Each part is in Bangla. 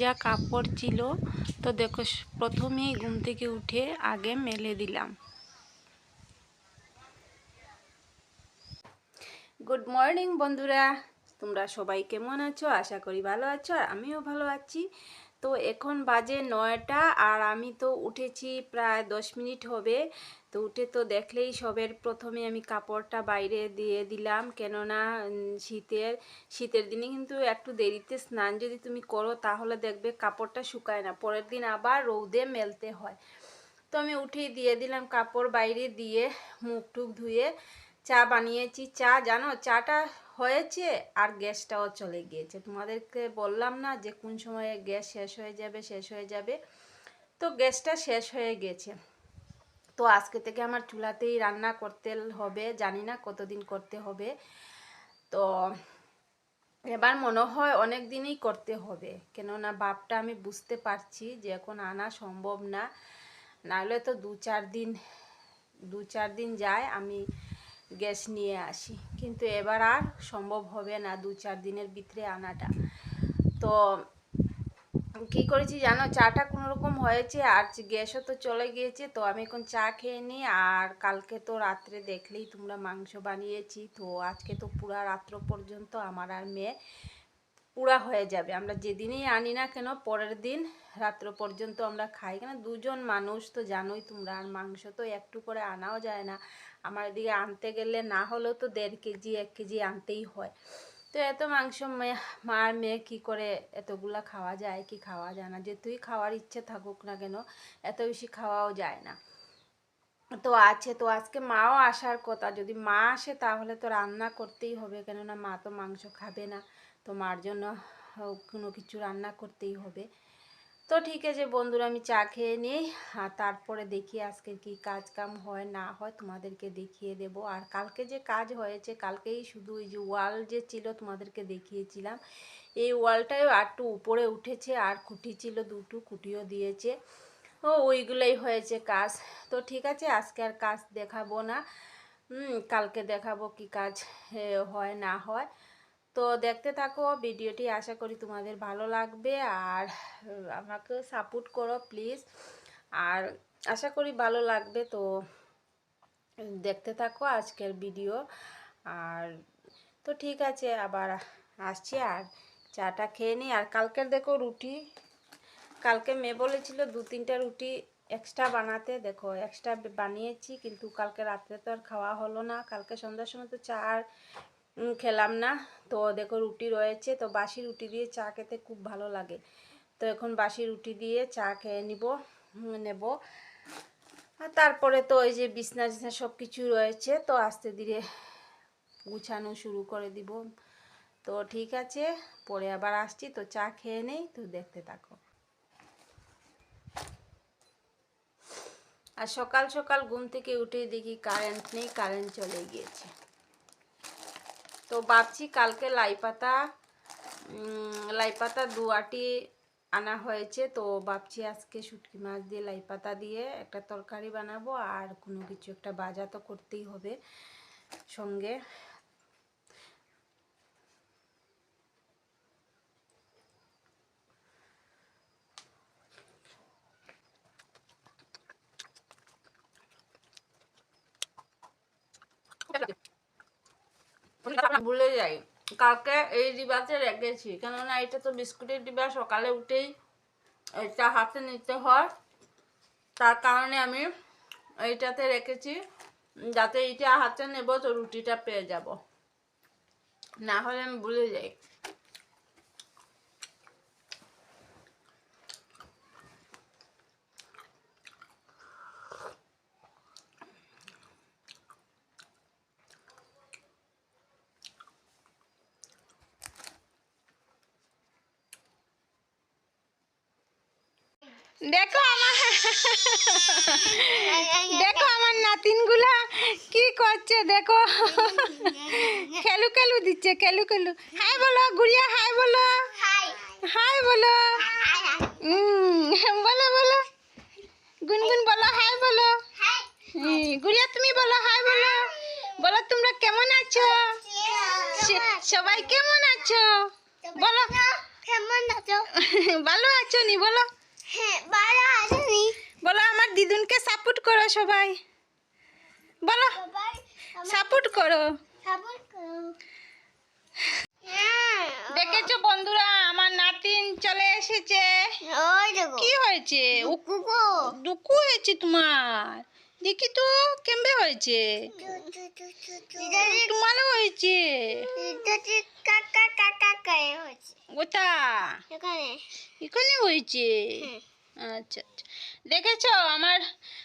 যা কাপড় ছিল, তো দেখো, প্রথমেই ঘুম থেকে উঠে আগে মেলে দিলাম। গুড মর্নিং বন্ধুরা। তোমরা সবাই কেমন আছো? আশা করি ভালো আছো, আর আমিও ভালো আছি। তো এখন বাজে নয়টা আর আমি তো উঠেছি প্রায় দশ মিনিট হবে। তো উঠে তো দেখলেই সবের প্রথমে আমি কাপড়টা বাইরে দিয়ে দিলাম। কেননা শীতের শীতের দিনে কিন্তু একটু দেরিতে স্নান যদি তুমি করো তাহলে দেখবে কাপড়টা শুকায় না। পরের দিন আবার রৌদে মেলতে হয়। তো আমি উঠেই দিয়ে দিলাম কাপড় বাইরে দিয়ে মুখ টুক ধুয়ে। চা বানিয়েছি। চা জানো? চাটা হয়েছে আর গ্যাসটাও চলে গিয়েছে। তোমাদেরকে বললাম না যে কোন সময়ে গ্যাস শেষ হয়ে যাবে, শেষ হয়ে যাবে? তো গ্যাসটা শেষ হয়ে গেছে। তো আজকে থেকে আমার চুলাতেই রান্না করতে হবে, জানি না কতদিন করতে হবে। তো এবার মনে হয় অনেক দিনই করতে হবে, কেননা বাপটা আমি বুঝতে পারছি যে এখন আনা সম্ভব না। নাহলে তো দু চার দিন, দু চার দিন যায়, আমি গ্যাস নিয়ে আসি। কিন্তু এবার আর সম্ভব হবে না দু চার দিনের ভিতরে আনাটা। তো কি করেছি জানো? চাটা কোনো রকম হয়েছে, আর গ্যাসও তো চলে গিয়েছে, তো আমি এখন চা খেয়ে নিই। আর কালকে তো রাত্রে দেখলেই তোমরা মাংস বানিয়েছি, তো আজকে তো পুরা রাত্র পর্যন্ত আমার আর মেয়ে পুরা হয়ে যাবে। আমরা যেদিনই আনি না কেন, পরের দিন রাত্র পর্যন্ত আমরা খাই। কেন? দুজন মানুষ তো জানোই তোমরা, আর মাংস তো একটু করে আনাও যায় না। আমার এদিকে আনতে গেলে না হলেও তো দেড় কেজি, এক কেজি আনতেই হয়। তো এত মাংস মেয়ে মার মেয়ে কী করে এতগুলা খাওয়া যায়, কি খাওয়া যায় না? যে তুই খাওয়ার ইচ্ছে থাকুক না কেন, এত বেশি খাওয়াও যায় না। তো আছে, তো আজকে মাও আসার কথা। যদি মা আসে তাহলে তো রান্না করতেই হবে, কেননা মা তো মাংস খাবে না। তো মার জন্য কোনো কিছু রান্না করতেই হবে। তো ঠিক আছে বন্ধুরা, আমি চা খেয়ে নিই, আর তারপরে দেখি আজকে কি কাজ কাম হয় না হয়, তোমাদেরকে দেখিয়ে দেব। আর কালকে যে কাজ হয়েছে, কালকেই শুধু এই যে ওয়াল যে ছিল তোমাদেরকে দেখিয়েছিলাম, এই ওয়ালটাও একটু উপরে উঠেছে, আর খুঁটি ছিল দুটো, খুঁটিও দিয়েছে। ও, ওইগুলোই হয়েছে কাজ। তো ঠিক আছে, আজকে আর কাজ দেখাবো না। কালকে দেখাবো কি কাজ হয় না হয়। তো দেখতে থাকো, ভিডিওটি আশা করি তোমাদের ভালো লাগবে। আর আমাকে সাপোর্ট করো প্লিজ আর আশা করি ভালো লাগবে, তো দেখতে থাকো আজকের ভিডিও আর, তো ঠিক আছে, আবার আসছি। আর চাটা খেয়ে নিই। আর কালকের দেখো রুটি। কালকে মেয়ে বলেছিল দু তিনটা রুটি এক্সট্রা বানাতে। দেখো এক্সট্রা বানিয়েছি, কিন্তু কালকে রাত্রে তো আর খাওয়া হলো না। কালকে সন্ধ্যার সময় তো চা আর খেলাম না। তো দেখো রুটি রয়েছে। তো বাসি রুটি দিয়ে চা খেতে খুব ভালো লাগে। তো এখন বাসি রুটি দিয়ে চা খেয়ে নিব নেব। আর তারপরে তো ওই যে বিছনা টিছনা সব কিছু রয়েছে। তো আস্তে ধীরে গুছানো শুরু করে দিব। তো ঠিক আছে, পরে আবার আসছি। তো চা খেয়ে নেই, তো দেখতে থাকো। আর সকাল সকাল ঘুম থেকে উঠে দেখি কারেন্ট নেই কারেন্ট চলে গিয়েছে। তো ভাবছি কালকে লাই পাতা লাই পাতা দু আটি আনা হয়েছে, তো ভাবছি আজকে শুটকি মাছ দিয়ে লাই পাতা দিয়ে একটা তরকারি বানাবো, আর কোনো কিছু একটা বাজা তো করতেই হবে সঙ্গে। ভুলে যাই। কালকে এই ডিবাতে রেখেছি কেননা এটা তো বিস্কুটের ডিবা সকালে উঠেই এটা হাতে নিতে হয়। তার কারণে আমি এইটাতে রেখেছি, যাতে এইটা হাতে নেব তো রুটিটা পেয়ে যাব। না হলে আমি ভুলে যাই। দেখো আমার দেখো আমার নাতিনগুলা কি করছে দেখো। খেলু খেলু দিচ্ছে খেলু খেলু। হাই বলো গুড়িয়া হাই বলো। হাই। বলো। বলো বলো। গুনগুন বলো হাই বলো। গুড়িয়া তুমি বলো হাই বলো। বলো তোমরা কেমন আছো? সবাই কেমন আছো? বলো। কেমন আছো? ভালো আছো নি বলো। হ্যাঁ করো সবাই। বলো সাপোর্ট করো। হ্যাঁ। দেখেছ বন্ধুরা আমার নাতিন চলে এসেছে। কি হয়েছে? দুঃখ হয়েছে তোমার? দেখি তো কেমবে হয়েছে? তোমারও হয়েছে? কাকা কাকা ওটা এখানে হয়েছে। আচ্ছা আচ্ছা। দেখেছ আমার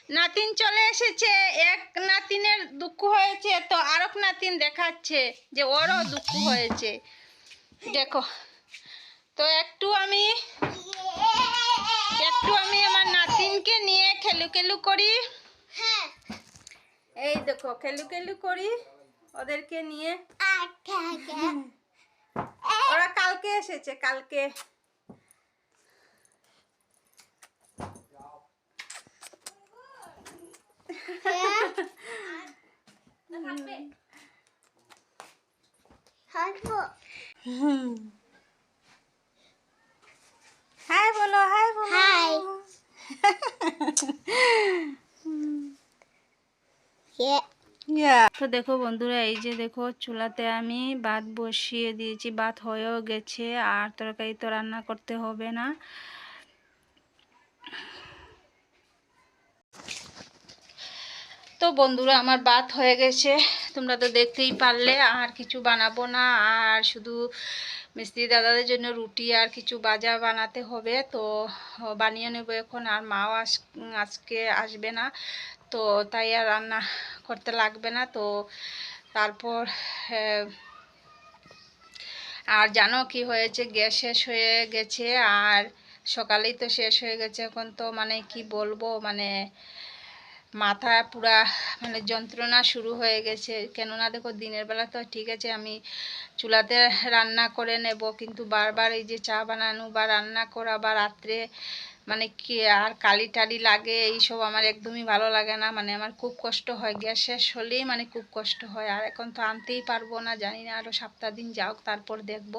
নাতিন চলে এসেছে। এক নাতিনের দুঃখ হয়েছে তো আরেক নাতিন দেখাচ্ছে যে ওরও দুঃখ হয়েছে। দেখো তো একটু আমি একটু আমি আমার নাতিনকে নিয়ে খেলু খেলু করি। হ্যাঁ এই দেখো খেলু খেলু করি ওদেরকে নিয়ে। আচ্ছা। ওরা কালকে এসেছে কালকে। হাই বলো হাই বলো হাই তো দেখো বন্ধুরা এই যে দেখো চুলাতে আমি ভাত বসিয়ে দিয়েছি। ভাত হয়েও গেছে আর তরকারি তো রান্না করতে হবে না। তো বন্ধুরা, আমার ভাত হয়ে গেছে। তোমরা তো দেখতেই পারলে, আর কিছু বানাবো না। আর শুধু মিস্ত্রি দাদাদের জন্য রুটি আর কিছু বাজা বানাতে হবে। তো বানিয়ে নেব এখন, আর মাও আস, আজকে আসবে না। তো তাই আর রান্না করতে লাগবে না। তো তারপর আর জানো কি হয়েছে? গ্যাস শেষ হয়ে গেছে, আর সকালেই তো শেষ হয়ে গেছে এখন তো। মানে কি বলব? মানে মাথা পুরা মানে যন্ত্রণা শুরু হয়ে গেছে। কেননা দেখো দিনের বেলা তো ঠিক আছে আমি চুলাতে রান্না করে নেব কিন্তু বারবার এই যে চা বানানো বা রান্না করা বা রাত্রে মানে কি আর কালি টালি লাগে এইসব আমার একদমই ভালো লাগে না। মানে আমার খুব কষ্ট হয় গ্যাস শেষ হলেই মানে খুব কষ্ট হয়। আর এখন তো আনতেই পারব না জানি না আরও সপ্তাহ দিন যাওক তারপর দেখব।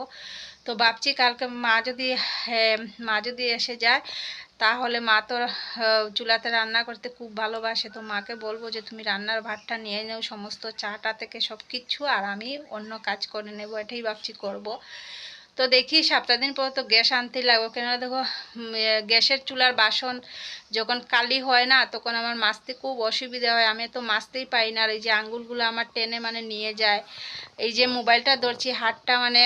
তো ভাবছি কালকে মা যদি হ্যাঁ, মা যদি এসে যায় তাহলে মা তো চুলাতে রান্না করতে খুব ভালোবাসে। তো মাকে বলব যে, তুমি রান্নার ভাতটা নিয়ে নাও, সমস্ত চাটা থেকে সব কিছু আর আমি অন্য কাজ করে নেব। এটাই ভাবছি করব। তো দেখি সপ্তাহ দিন পর তো গ্যাস আনতে লাগবে। কেন দেখো গ্যাসের চুলার বাসন যখন কালি হয় না, তখন আমার মাজতে খুব অসুবিধা হয়। আমি তো মাজতেই পাই না। আর এই যে আঙ্গুলগুলো আমার টেনে মানে নিয়ে যায়। এই যে মোবাইলটা ধরছি, হাতটা মানে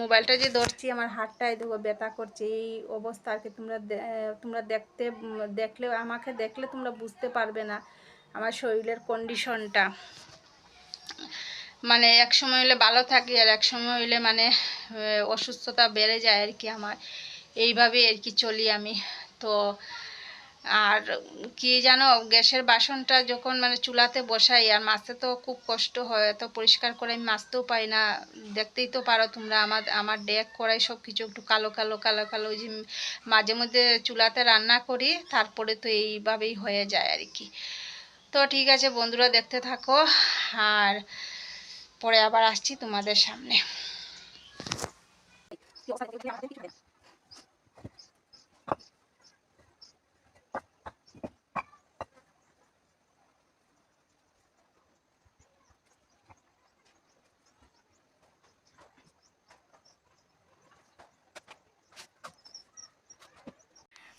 মোবাইলটা যে ধরছি, আমার হাতটাই দেখো ব্যথা করছে, এই অবস্থা আর তোমরা তোমরা দেখতে দেখলে আমাকে দেখলে তোমরা বুঝতে পারবে না আমার শরীরের কন্ডিশনটা মানে এক সময় হলে ভালো থাকি আর এক সময় হইলে মানে অসুস্থতা বেড়ে যায় আর কি আমার। এইভাবে আর কি চলি আমি। তো আর কি জানো, গ্যাসের বাসনটা যখন মানে চুলাতে বসাই, আর মাছতে তো খুব কষ্ট হয় তো পরিষ্কার করে আমি মাছতেও পাই না। দেখতেই তো পারো তোমরা, আমার আমার ডেক করাই সব কিছু একটু কালো কালো কালো কালো যে মাঝে মধ্যে চুলাতে রান্না করি, তারপরে তো এইভাবেই হয়ে যায় আর কি। তো ঠিক আছে বন্ধুরা, দেখতে থাকো, আর পরে আবার আসছি তোমাদের সামনে।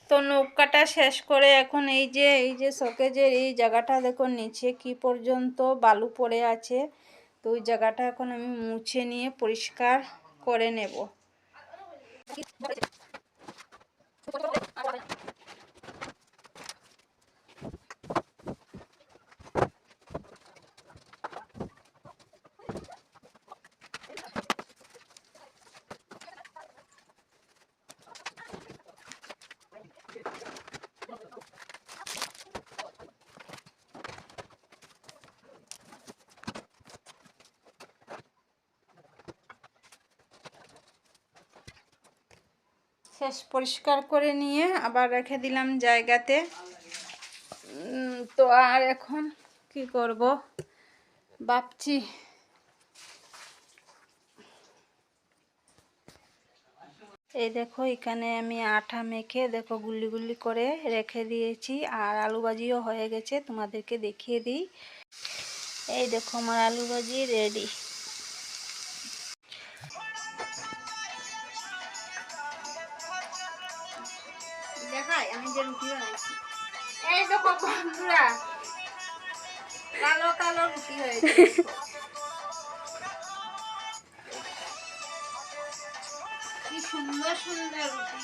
তো নৌকাটা শেষ করে এখন এই যে এই যে শোকেজের এই জায়গাটা দেখো, নিচে কি পর্যন্ত বালু পড়ে আছে, তো ওই জায়গাটা এখন আমি মুছে নিয়ে পরিষ্কার করে নেব। শেষ পরিষ্কার করে নিয়ে আবার রেখে দিলাম জায়গাতে। তো আর এখন কি করব? ভাবছি এই দেখো, এখানে আমি আঠা মেখে দেখো গুল্লি গুল্লি করে রেখে দিয়েছি, আর আলু ভাজিও হয়ে গেছে, তোমাদেরকে দেখিয়ে দিই। এই দেখো, আমার আলু ভাজি রেডি দেখো বন্ধুরা। কালো কালো রুটি হয়েছে। কি সুন্দর সুন্দর রুটি।